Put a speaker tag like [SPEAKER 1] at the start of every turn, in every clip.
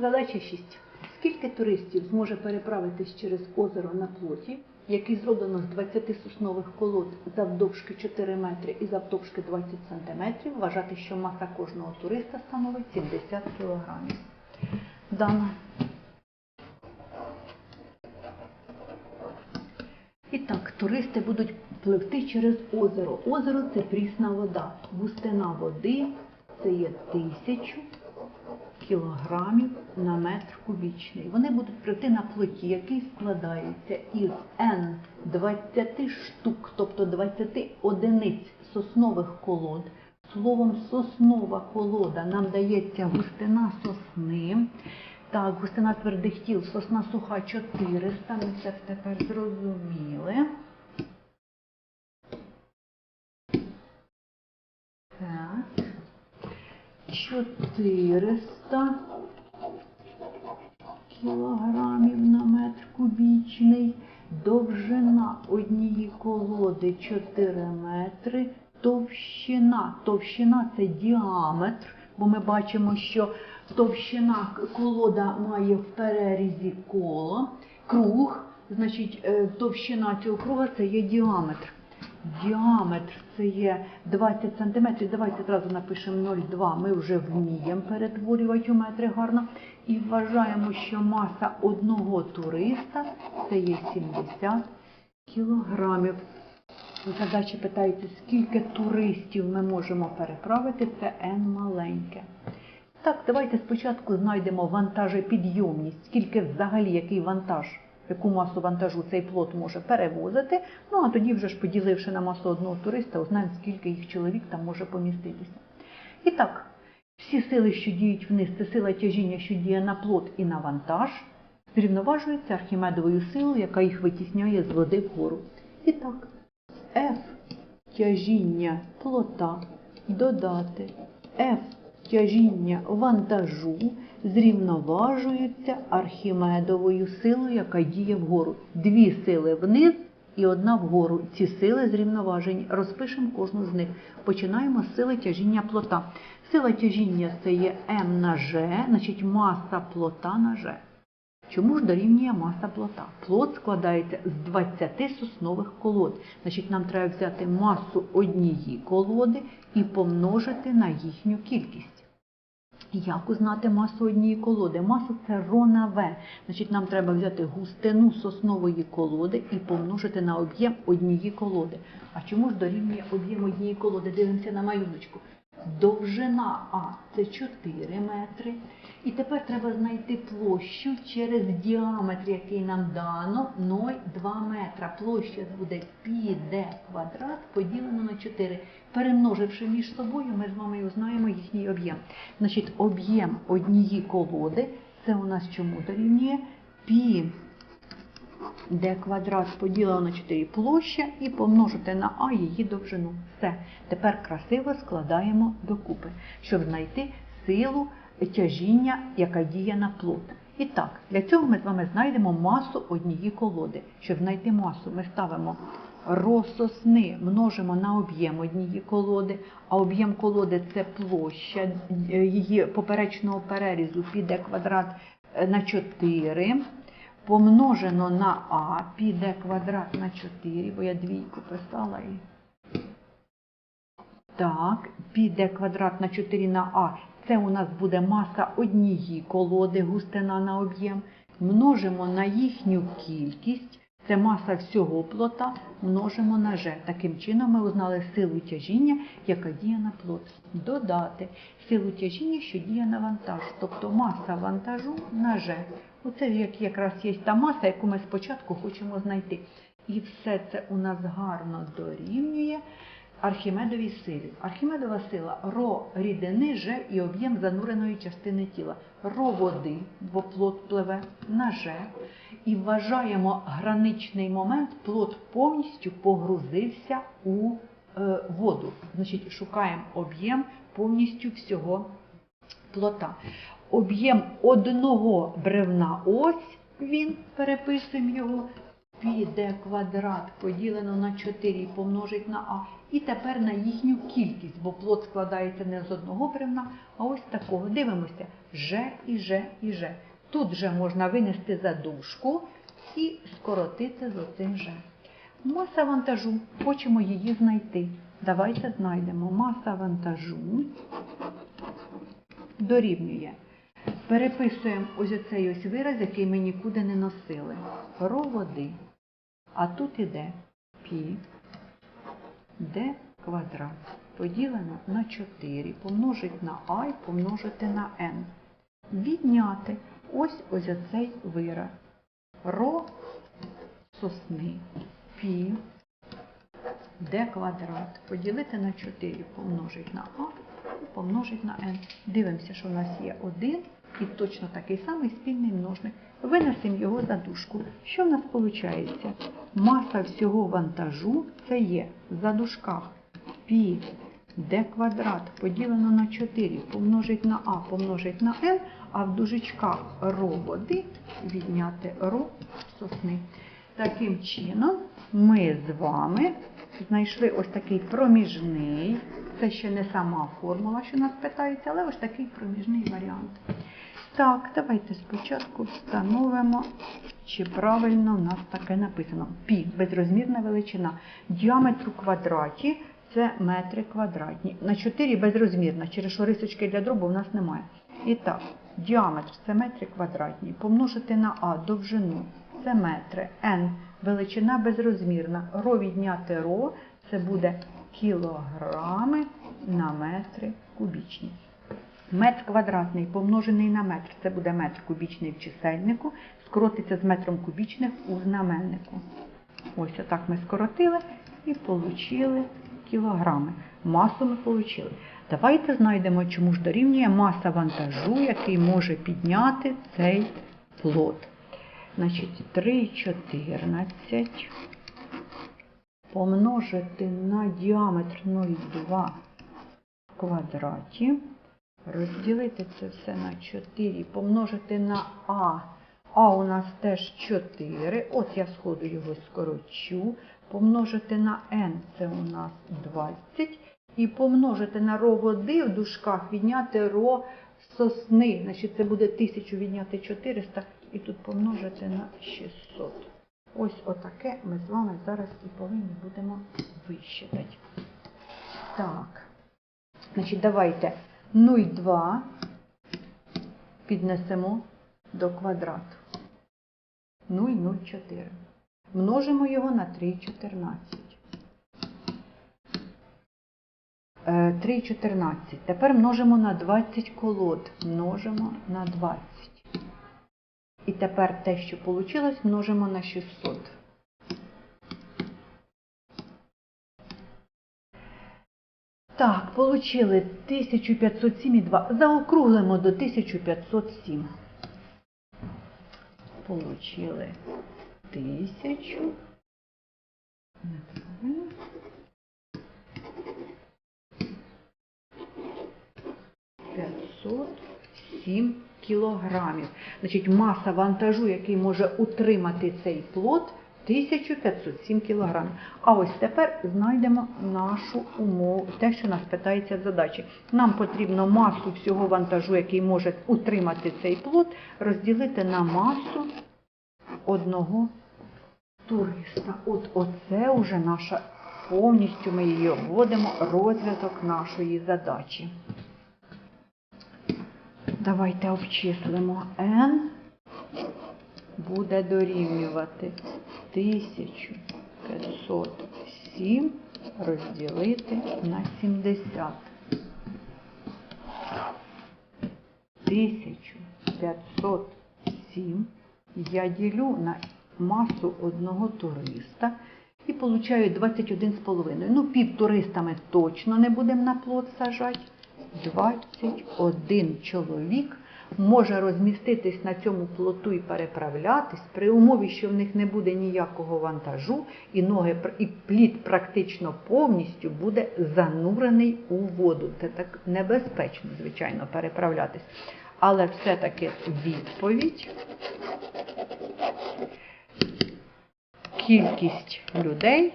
[SPEAKER 1] Задача 6. Скільки туристів зможе переправитись через озеро на плоті, який зроблено з 20 соснових колод завдовжки 4 метри і завдовжки 20 сантиметрів, вважати, що маса кожного туриста становить 70 кілограмів. Дана. І так, туристи будуть пливти через озеро. Озеро це прісна вода. Густина води це є тисячу кілограмів на метр кубічний. Вони будуть прийти на плоті, який складається із N 20 штук, тобто 20 одиниць соснових колод. Словом, соснова колода нам дається густина сосни. Так, густина твердих тіл, сосна суха 400. Ми це тепер зрозуміли. Так. 400 кілограмів на метр кубічний. Довжина однієї колоди 4 метри. Товщина. Товщина це діаметр, бо ми бачимо, що товщина колода має в перерізі коло, круг, значить е, товщина цього круга це є діаметр. Діаметр це є 20 см. Давайте одразу напишемо 0,2. Ми вже вміємо перетворювати у метри гарно. І вважаємо, що маса одного туриста це є 70 кілограмів. Задачі питається, скільки туристів ми можемо переправити, це N маленьке. Так, давайте спочатку знайдемо вантажопідйомність, скільки взагалі який вантаж, яку масу вантажу цей плот може перевозити. Ну а тоді, вже ж поділивши на масу одного туриста, узнаємо, скільки їх чоловік там може поміститися. І так, всі сили, що діють вниз, це сила тяжіння, що діє на плот і на вантаж, зрівноважується архімедовою силою, яка їх витісняє з води вгору. І так, F тяжіння плота додати F тяжіння вантажу зрівноважуються архімедовою силою, яка діє вгору. Дві сили вниз і одна вгору. Ці сили зрівноважені. Розпишемо кожну з них. Починаємо з сили тяжіння плота. Сила тяжіння це є М на G, значить маса плота на G. Чому ж дорівнює маса плота? Плот складається з 20 соснових колод. Значить, нам треба взяти масу однієї колоди і помножити на їхню кількість. Як узнати масу однієї колоди? Маса це Рона В. Значить, нам треба взяти густину соснової колоди і помножити на об'єм однієї колоди. А чому ж дорівнює об'єм однієї колоди? Дивимося на малюночку. Довжина А це 4 метри. І тепер треба знайти площу через діаметр, який нам дано 0,2 метра. Площа буде πd квадрат поділено на 4. Перемноживши між собою, ми з вами узнаємо їхній об'єм. Значить, об'єм однієї колоди це у нас чому дорівнює пі d квадрат поділено на 4 площа і помножити на а її довжину. Все. Тепер красиво складаємо докупи, щоб знайти силу тяжіння, яка діє на плот. І так, для цього ми з вами знайдемо масу однієї колоди. Щоб знайти масу, ми ставимо ро сосни, множимо на об'єм однієї колоди, а об'єм колоди це площа її поперечного перерізу піде квадрат е, на 4 помножено на А, піде квадрат на 4, бо я двійку писала і. Так, піде квадрат на 4 на А. Це у нас буде маса однієї колоди, густина на об'єм. Множимо на їхню кількість. Це маса всього плота, множимо на G. Таким чином ми узнали силу тяжіння, яка діє на плот. Додати силу тяжіння, що діє на вантаж, тобто маса вантажу на G. Оце як якраз є та маса, яку ми спочатку хочемо знайти. І все це у нас гарно дорівнює Архімедовій силі. Архімедова сила ро рідини, Ж і об'єм зануреної частини тіла. Ро води, бо плот пливе на Ж. І вважаємо граничний момент, плот повністю погрузився у е, воду. Значить, шукаємо об'єм повністю всього плота. Об'єм одного бревна ось він, переписуємо його, піде квадрат поділено на 4 і помножить на А. І тепер на їхню кількість, бо плод складається не з одного бревна, а ось такого. Дивимося. Ж і Ж і Ж. Тут же можна винести задушку і скоротити з оцим Ж. Маса вантажу, хочемо її знайти. Давайте знайдемо. Маса вантажу дорівнює. Переписуємо ось оцей ось вираз, який ми нікуди не носили. Ро води. А тут іде пі d квадрат поділено на 4, помножити на а помножити на n. Відняти ось ось оцей вираз. Ро сосни пі d квадрат поділити на 4, помножити на а і помножити на n. Дивимося, що в нас є 1 і точно такий самий спільний множник. Винесемо його за дужку. Що в нас виходить? Маса всього вантажу це є за дужках пі d квадрат поділено на 4 помножить на а помножить на n, а в дужечках ро води відняти ро сосни. Таким чином ми з вами знайшли ось такий проміжний, це ще не сама формула, що нас питається, але ось такий проміжний варіант. Так, давайте спочатку встановимо, чи правильно в нас таке написано. Пі безрозмірна величина. Діаметр у квадраті це метри квадратні. На 4 безрозмірна, через що рисочки для дробу в нас немає. І так, діаметр це метри квадратні. Помножити на А довжину це метри. N величина безрозмірна. Ро відняти ро це буде кілограми на метри кубічні. Метр квадратний помножений на метр, це буде метр кубічний в чисельнику, скоротиться з метром кубічних у знаменнику. Ось отак ми скоротили і отримали кілограми. Масу ми отримали. Давайте знайдемо, чому ж дорівнює маса вантажу, який може підняти цей плод. Значить, 3,14 помножити на діаметр 0,2 в квадраті. Розділити це все на 4, помножити на А. А у нас теж 4. От я сходу його скорочу. Помножити на N це у нас 20. І помножити на ро води в дужках, відняти ро сосни. Значить, це буде 1000 відняти 400 і тут помножити на 600. Ось отаке ми з вами зараз і повинні будемо вищитати. Так. Значить, давайте 0,2 піднесемо до квадрату. 0,04. Множимо його на 3,14. 3,14. Тепер множимо на 20 колод. Множимо на 20. І тепер те, що вийшло, множимо на 600. Так, получили 1507,2. Заокруглимо до 1507. Получили 1000. Неправильно. П'ятсот сім кілограмів. Значить, маса вантажу, який може утримати цей плод, 1507 кілограмів. А ось тепер знайдемо нашу умову, те, що нас питається задачі. Нам потрібно масу всього вантажу, який може утримати цей плод, розділити на масу одного туриста. От оце вже наша повністю ми її вводимо розв'язок нашої задачі. Давайте обчислимо n буде дорівнювати 1507 розділити на 70. 1507 я ділю на масу одного туриста і получаю 21,5. Ну, пів туриста ми точно не будемо на плод сажати. 21 чоловік може розміститись на цьому плоту і переправлятись при умові, що в них не буде ніякого вантажу, і ноги і плід практично повністю буде занурений у воду. Це так небезпечно, звичайно, переправлятись. Але все-таки відповідь. Кількість людей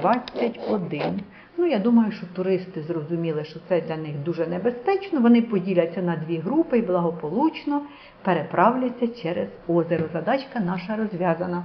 [SPEAKER 1] 21. Ну я думаю, що туристи зрозуміли, що це для них дуже небезпечно. Вони поділяться на дві групи і благополучно переправляться через озеро. Задачка наша розв'язана.